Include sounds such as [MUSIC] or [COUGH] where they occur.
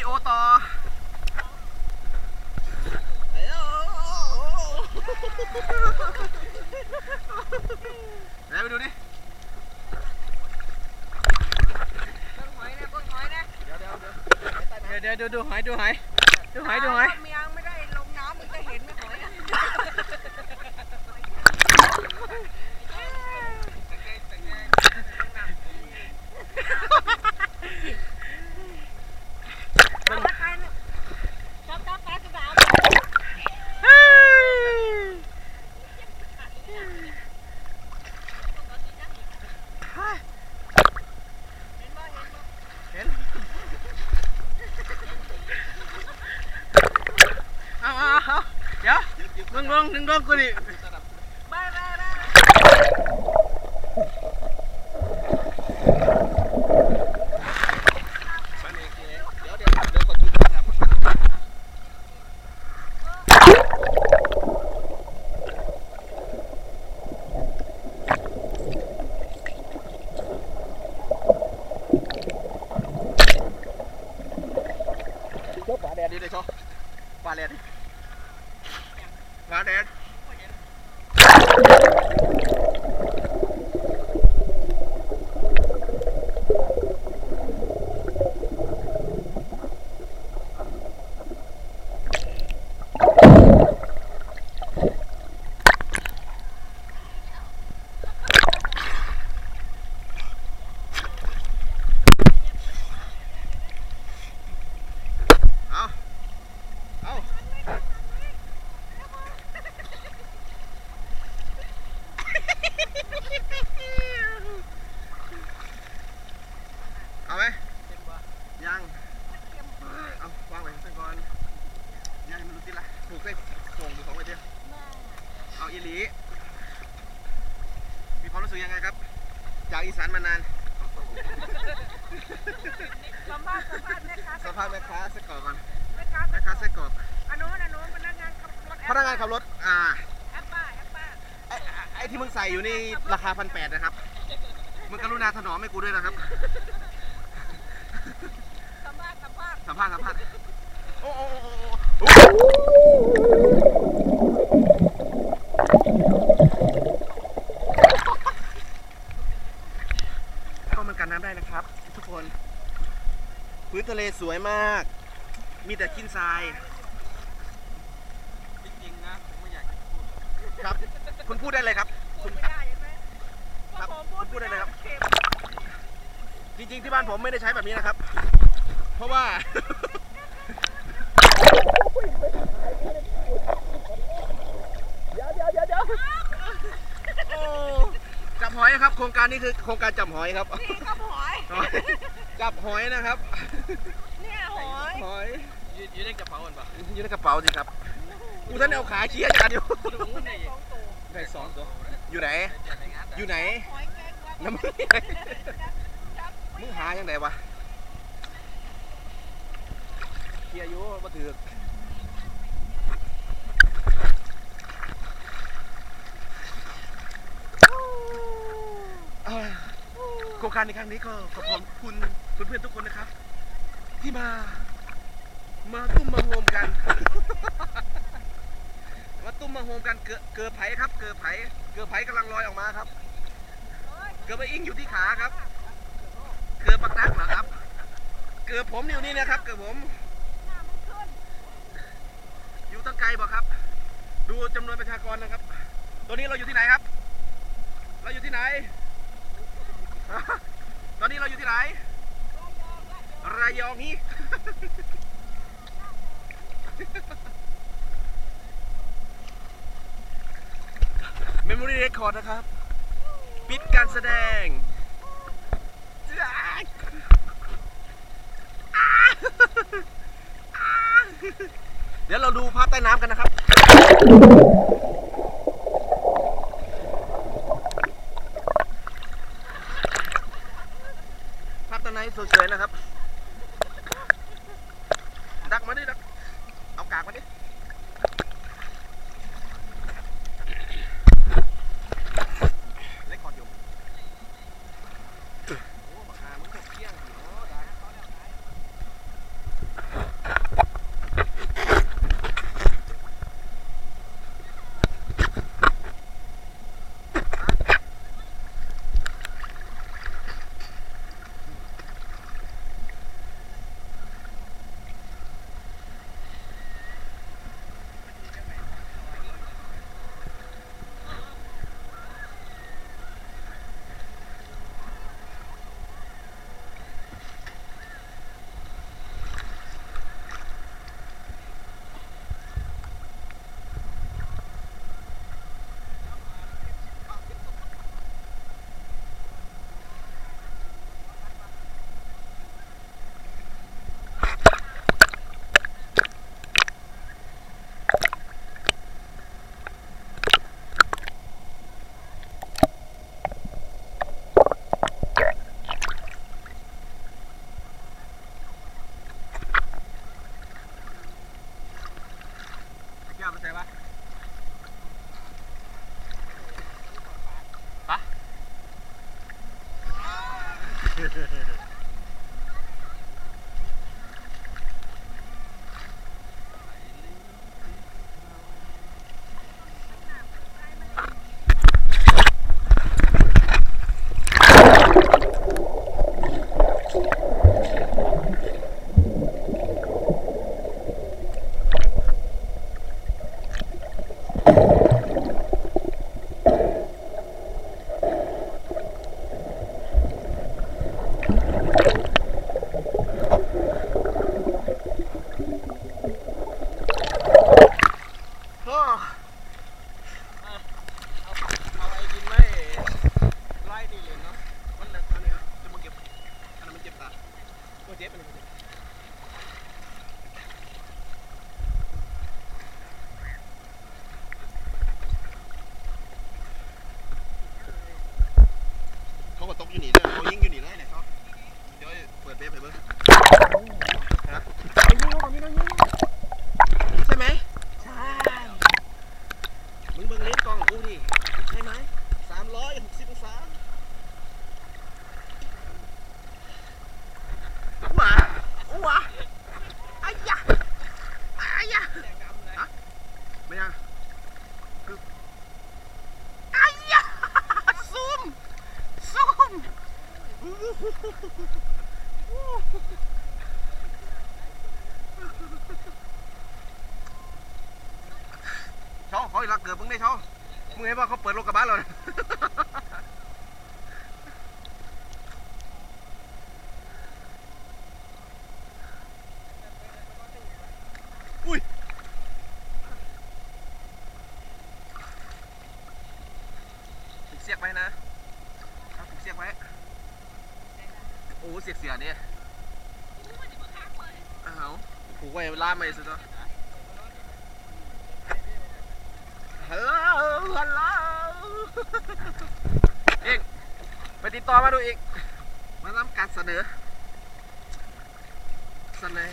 ดีโอต่อไหนไปดูดิหอยนะเบิ่งหอยนะเดี๋ยวเดี๋ยวเดี๋ยวเดี๋ยวเดี๋ยวดูหอยดูหอยดูหอยดูหอยเมียงไม่ได้ลงน้ำมึงจะเห็นไหมหอยอะ เอาตะไคร้น่ะชอบตะไคร้กระดาษเห็นบ่เห็นบ่ เห็นเอาเอาเอาเดี๋ยวมึงลงดึงลงกูดิ จากอีสานมานาน สัมภาษณ์สัมภาษณ์แม่ค้าสภาพแม่ค้าเส้นกรอกก่อนแม่ค้าแม่ค้าเส้นกรอกอันโน้นอันโน้นพนักงานขับรถแอปพนักงานขับรถอ่าแอปป้าแอปป้าไอ้ไอ้ไอ้ที่มึงใส่อยู่นี่ราคาพันแปดนะครับมึงกรุณาถนอมให้กูด้วยนะครับ สัมภาษณ์สัมภาษณ์สัมภาษณ์สัมภาษณ์โอ้โอ้โอ้โอ้ก็มั นกันน้ำได้นะครับ ทุกคน พื้นทะเลสวยมาก มีแต่ขี้ทรายจริงๆนะผมไม่อยากจะพูดครับ คุณพูดได้เลยครับพูดไม่ได้ใช่ไหมครับเพาะผมพูดได้เลยครับเข็มจริงๆที่บ้านผมไม่ได้ใช้แบบนี้นะครับ เพราะว่าเดี๋ยวเดี๋ยวเดี๋ยวเดี๋ยวโอ้จับหอยครับ โครงการนี้คือโครงการจับหอยครับ นี่ก็หอย จับหอยนะครับ เนี่ยหอยหอยยืดยืดในกระเป๋ากันปะอยู่ในกระเป๋าสิครับกูท่านเอาขาเชี้อย่างเดียวดูมึงได้สองตัวได้สองตัวอยู่ไหนในงานอยู่ไหนหอยแกงว่าน้ำมึงจับมึงหายังไงวะเคลียร์อยู่มาถือเอ้ย โครงการในครั้งนี้ก็ขอบคุณเพื่อนๆทุกคนนะครับ ที่มา มาตุ้มมาโฮมกัน มาตุ้มมาโฮมกันเกือเกือไผ่ครับ เกือไผ่เกือไผ่กำลังลอยออกมาครับ เกือบไปอิงอยู่ที่ขาครับ เกือบปักรักเหรอครับ เกือบผมอยู่นี่นะครับ เกือบผม อยู่ตั้งไกลบ่ครับ ดูจำนวนประชากรนะครับ ตัวนี้เราอยู่ที่ไหนครับ เราอยู่ที่ไหน ตอนนี้เราอยู่ที่ไหน ระยองนี่ เมมโมรี่เรคคอร์ดนะครับ ปิดการแสดงเดี๋ยวเราดูภาพใต้น้ำกันนะครับ Hehehehe [LAUGHS] เขาอีกลักเกือบมึงได้ชอมึงเห็นว่าเขาเปิดรถกระบะเลยอุ้ยผูกเสียกไว้นะเอาผูกเสียกไว้ โอ้เสียกเสียเนี่ยอ้าวผูกไว้ล่ามไปสุดแล้ว ฮัลโหลฮัลโหลเอกไปติดต่อมาดูอีก มาทำการเสนอเสนอ